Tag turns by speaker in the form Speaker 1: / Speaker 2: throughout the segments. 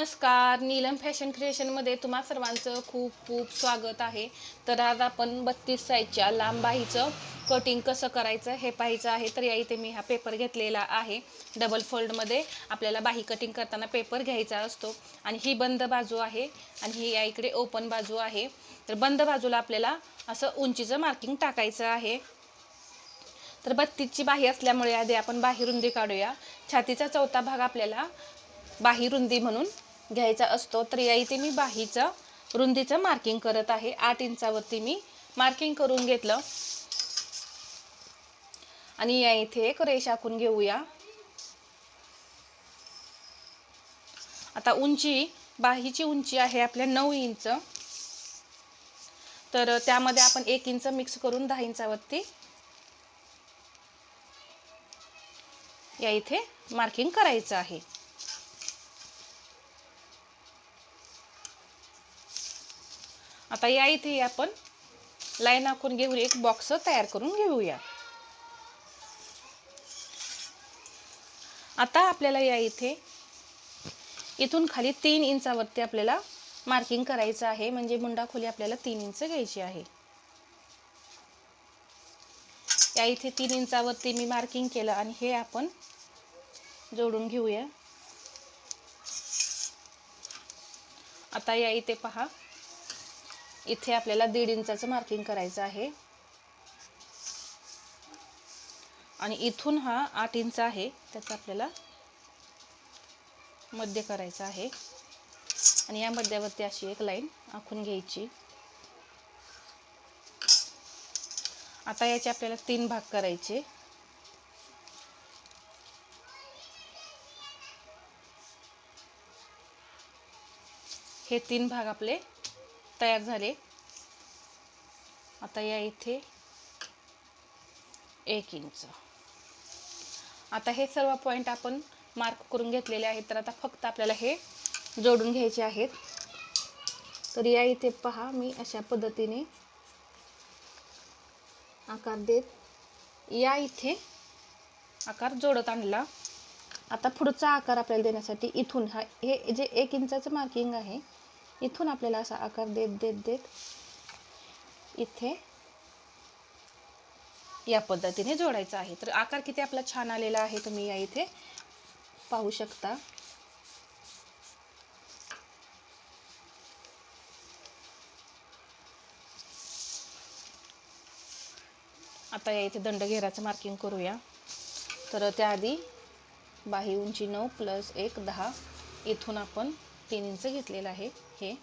Speaker 1: नमस्कार. नीलम फॅशन क्रिएशनमध्ये तुम्हा सर्वांचं खूप खूप स्वागत आहे. तर आज आपण बत्तीस साईजच्या लांब कटिंग कसं करायचं हे पाहायचं आहे. तर या इथे मी हा पेपर घेतलेला आहे. डबल फोल्डमध्ये आपल्याला बाही कटिंग करताना पेपर घ्यायचा असतो. आणि ही बंद बाजू आहे आणि ही या इकडे ओपन बाजू आहे. तर बंद बाजूला आपल्याला असं उंचीचं मार्किंग टाकायचं आहे. तर बत्तीसची बाही असल्यामुळे आधी आपण बाही रुंदी काढूया. छातीचा चौथा भाग आपल्याला बाही रुंदी म्हणून घ्यायचा असतो. तर या इथे मी बाहीचं रुंदीचं मार्किंग करत आहे. आठ इंचावरती मी मार्किंग करून घेतलं. आणि या इथे एक रेष आखून घेऊया. आता उंची बाहीची उंची आहे आपल्या नऊ इंच. तर त्यामध्ये आपण एक इंच मिक्स करून दहा इंचावरती या इथे मार्किंग करायचं आहे. आता या इथे आपण लाईन आखून घेऊन एक बॉक्स तयार करून घेऊया. आता आपल्याला या इथे इथून खाली तीन इंचावरती आपल्याला मार्किंग करायचं आहे. म्हणजे मुंडा खोली आपल्याला तीन इंच घ्यायची आहे. या इथे तीन इंचावरती मी मार्किंग केलं आणि हे आपण जोडून घेऊया. आता या इथे पहा. इथे आपल्याला दीड इंचाचं मार्किंग करायचं आहे. आणि इथून हा आठ इंच आहे त्याचा आपल्याला मध्य करायचा आहे. आणि या मध्यावरती अशी एक लाईन आखून घ्यायची. आता याचे आपल्याला तीन भाग करायचे. हे तीन भाग आपले तयार झाले. आता या इथे एक इंच. आता हे सर्व पॉईंट आपण मार्क करून घेतलेले आहेत. तर आता फक्त आपल्याला हे जोडून घ्यायचे आहेत. तर या इथे पहा मी अशा पद्धतीने आकार देत या इथे आकार जोडत आणला. आता पुढचा आकार आपल्याला देण्यासाठी इथून हा हे जे एक इंचाचं मार्किंग आहे इथून आपल्याला असा आकार देत देत देत इथे या पद्धतीने जोडायचा आहे. तर आकार किती आपला छान आलेला आहे तुम्ही या इथे पाहू शकता. आता या इथे दंडघेराचं मार्किंग करूया. तर त्याआधी बाही उंची नऊ प्लस एक दहा इथून आपण तीन इंच घेतलेलं आहे हे.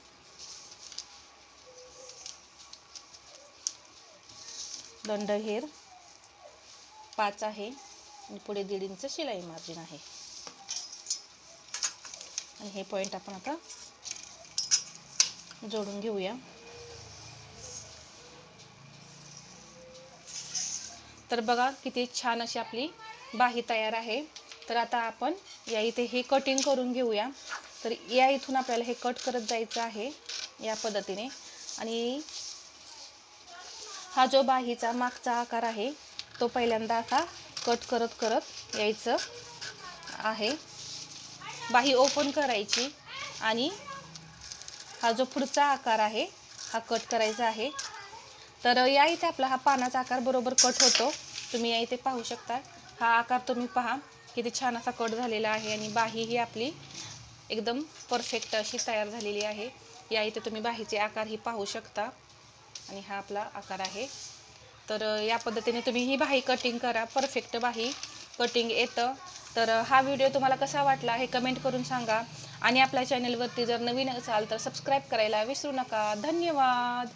Speaker 1: दंडघेर पाच आहे आणि पुढे दीड इंच शिलाई मार्जिन आहे. आणि हे पॉईंट आपण आता जोडून घेऊया. तर बघा किती छान अशी आपली बाही तयार आहे. तर आता आपण या इथे हे कटिंग करून घेऊया. तर या इथून आपल्याला हे कट करत जायचं आहे या पद्धतीने. आणि हा जो बाहीचा मागचा आकार आहे तो पहिल्यांदा असा कट करत करत यायचं आहे. बाही ओपन करायची आणि हा जो पुढचा आकार आहे हा कट करायचा आहे. तर या इथे आपला हा पानाचा आकार बरोबर कट होतो. तुम्ही या इथे पाहू शकता. हा आकार तुम्ही पहा किती छान असा कट झालेला आहे आणि बाही ही आपली एकदम परफेक्ट अशी तयार झालेली आहे. या इथे तुम्ही बाहीचे आकार ही पाहू शकता. आणि हा आपला आकार आहे. तर या पद्धतीने तुम्ही ही बाही कटिंग करा. परफेक्ट बाही कटिंग येतं. तर हा व्हिडिओ तुम्हाला कसा वाटला हे कमेंट करून सांगा. आणि आपल्या चॅनलवरती जर नवीन असाल तर सबस्क्राईब करायला विसरू नका. धन्यवाद!